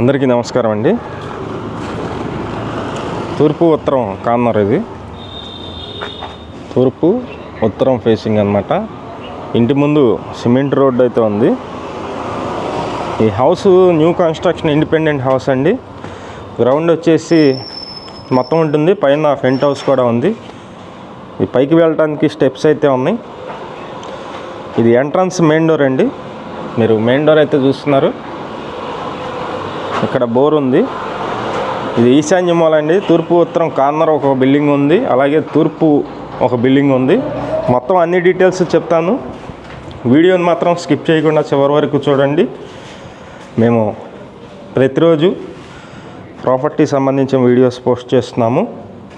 అందరికీ నమస్కారం అండి. తూర్పు ఉత్తరం కార్నర్ ఇది. తూర్పు ఉత్తరం ఫేసింగ్ అన్నమాట. ఇంటి ముందు సిమెంట్ రోడ్ అయితే ఉంది. ఈ house new construction independent house అండి. గ్రౌండ్ వచ్చేసి మొత్తం ఉంటుంది. పైన ఫ్రంట్ హౌస్ కూడా ఉంది. ఈ పైకి వెళ్ళడానికి స్టెప్స్ అయితే ఉన్నాయి. ఇది ఎంట్రన్స్ మెయిన్ డోర్ అండి. మీరు మెయిన్ డోర్ అయితే చూస్తున్నారు. ఇక్కడ బోర్ ఉంది. ఇది ఈశాన్య మాల్ అండి. తూర్పు ఉత్తరం కార్నర్ ఒక బిల్డింగ్ ఉంది. అలాగే తూర్పు ఒక బిల్డింగ్ ఉంది. మొత్తం అన్ని డీటెయిల్స్ చెప్తాను. వీడియోని మాత్రం స్కిప్ చేయకుండా చివరి వరకు చూడండి. మేము ప్రతిరోజు ప్రాపర్టీ సంబంధించిన వీడియోస్ పోస్ట్ చేస్తున్నాము.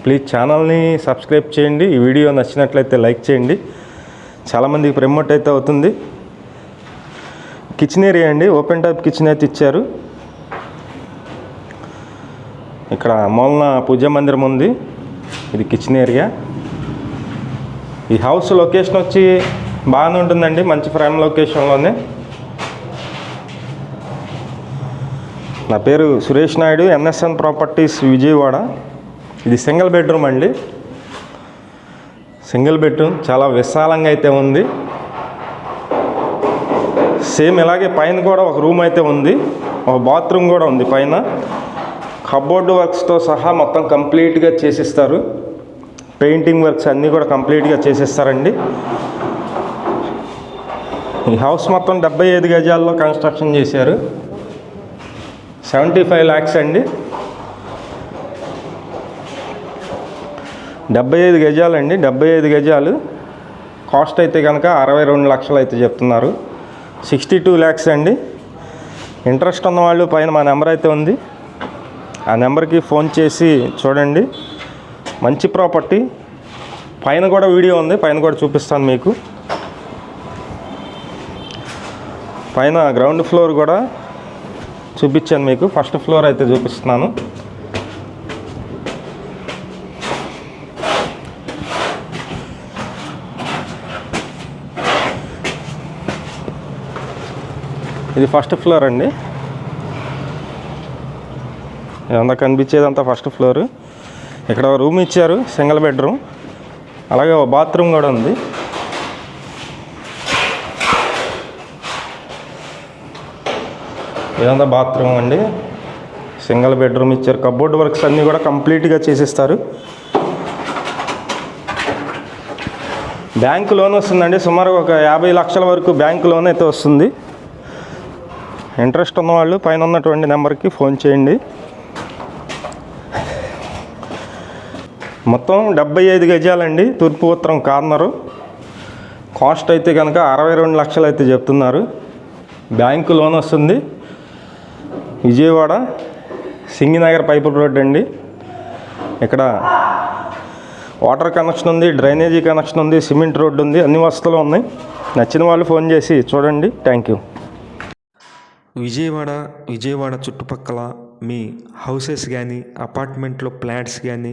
ప్లీజ్ ఛానల్ని సబ్స్క్రైబ్ చేయండి. ఈ వీడియో నచ్చినట్లయితే లైక్ చేయండి. చాలామందికి ప్రమోట్ అయితే అవుతుంది. కిచెన్ ఏరియా అండి. ఓపెన్ టైప్ కిచెన్ అయితే ఇచ్చారు. ఇక్కడ మూలన పూజ మందిరం ఉంది. ఇది కిచెన్ ఏరియా ఈ హౌస్ లొకేషన్ వచ్చి బాగానే ఉంటుందండి మంచి ప్రైమ్ లొకేషన్లోనే నా పేరు సురేష్ నాయుడు ఎన్ఎస్ఎన్ ప్రాపర్టీస్ విజయవాడ. ఇది సింగిల్ బెడ్రూమ్ అండి. సింగిల్ బెడ్రూమ్ చాలా విశాలంగా అయితే ఉంది. సేమ్ ఇలాగే పైన కూడా ఒక రూమ్ అయితే ఉంది. ఒక బాత్రూమ్ కూడా ఉంది పైన. కబోర్డ్ వర్క్స్తో సహా మొత్తం కంప్లీట్గా చేసిస్తారు. పెయింటింగ్ వర్క్స్ అన్నీ కూడా కంప్లీట్గా చేసిస్తారండి. ఈ హౌస్ మొత్తం డెబ్బై ఐదు గజాల్లో కన్స్ట్రక్షన్ చేశారు. సెవెంటీ ఫైవ్ ల్యాక్స్ అండి. డెబ్బై ఐదు గజాలండి డెబ్బై ఐదు గజాలు. కాస్ట్ అయితే కనుక అరవై రెండు లక్షలు అయితే చెప్తున్నారు. సిక్స్టీ టూ ల్యాక్స్ అండి. ఇంట్రెస్ట్ ఉన్న వాళ్ళు పైన మా నెంబర్ అయితే ఉంది. ఆ నెంబర్కి ఫోన్ చేసి చూడండి. మంచి ప్రాపర్టీ. పైన కూడా వీడియో ఉంది. పైన కూడా చూపిస్తాను మీకు. పైన గ్రౌండ్ ఫ్లోర్ కూడా చూపించాను మీకు. ఫస్ట్ ఫ్లోర్ అయితే చూపిస్తున్నాను. ఇది ఫస్ట్ ఫ్లోర్ అండి. ఇదంతా కనిపించేదంతా ఫస్ట్ ఫ్లోర్. ఇక్కడ రూమ్ ఇచ్చారు సింగిల్ బెడ్రూమ్. అలాగే ఒక బాత్రూమ్ కూడా ఉంది. ఇదంతా బాత్రూమ్ అండి. సింగిల్ బెడ్రూమ్ ఇచ్చారు. కబోర్డ్ వర్క్స్ అన్నీ కూడా కంప్లీట్గా చేసిస్తారు. బ్యాంకు లోన్ వస్తుందండి. సుమారు ఒక యాభై లక్షల వరకు బ్యాంకు లోన్ అయితే వస్తుంది. ఇంట్రెస్ట్ ఉన్నవాళ్ళు పైన ఉన్నటువంటి నెంబర్కి ఫోన్ చేయండి. మొత్తం డెబ్బై ఐదు గజాలండి తూర్పు ఉత్తరం కార్నరు. కాస్ట్ అయితే కనుక అరవై రెండు లక్షలు అయితే చెప్తున్నారు. బ్యాంకు లోన్ వస్తుంది. విజయవాడ సింగినగర్ పైపు రోడ్ అండి. ఇక్కడ వాటర్ కనెక్షన్ ఉంది డ్రైనేజీ కనెక్షన్ ఉంది సిమెంట్ రోడ్డు ఉంది అన్ని వసతులు ఉన్నాయి. నచ్చిన వాళ్ళు ఫోన్ చేసి చూడండి. Thank you. విజయవాడ విజయవాడ చుట్టుపక్కల మీ హౌసెస్ కానీ అపార్ట్మెంట్లో ఫ్లాట్స్ కానీ